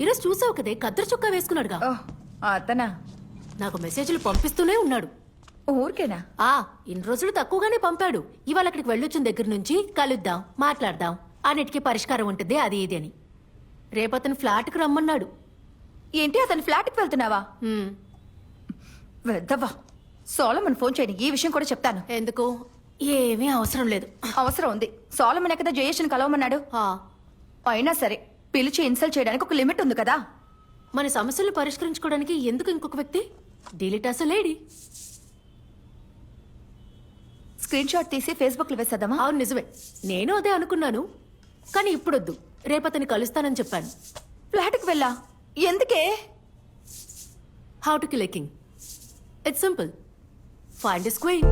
ఈరోజు చూసావు కదే కద్దరు చొక్కా వేసుకున్నాడుగా. ఓ అతనా నాకు మెసేజ్లు పంపిస్తూనే ఉన్నాడు. ఊరికేనా? ఆ ఇన్ని రోజులు తక్కువగానే పంపాడు. ఇవాళ అక్కడికి వెళ్ళొచ్చిన దగ్గర నుంచి కలుద్దాం మాట్లాడదాం. అన్నిటికీ పరిష్కారం ఉంటుంది అది ఇది అని. రేపతను ఫ్లాట్కి రమ్మన్నాడు. ఏంటి అతని ఫ్లాట్కి వెళ్తున్నావా? హ్మ్, వెద్దవా సోలమన్ ఫోన్ చేయని ఈ విషయం కూడా చెప్తాను. ఎందుకు? ఏమీ అవసరం లేదు. అవసరం ఉంది. సోలమన్ కదా జయేష్ని కలవమన్నాడు? ఆ, అయినా సరే పిలిచి ఇన్సల్ట్ చేయడానికి ఒక లిమిట్ ఉంది కదా. మన సమస్యలు పరిష్కరించుకోవడానికి ఎందుకు ఇంకొక వ్యక్తి? డిలీట్ అసలు లేడీ. స్క్రీన్ షాట్ తీసి ఫేస్బుక్లో వేసేద్దామా? అవును నిజమే. నేను అదే అనుకున్నాను. కానీ ఇప్పుడొద్దు. రేపతని కలుస్తానని చెప్పాను. ఫ్లాట్కి వెళ్ళా. ఎందుకే? How to kill it's simple find is queen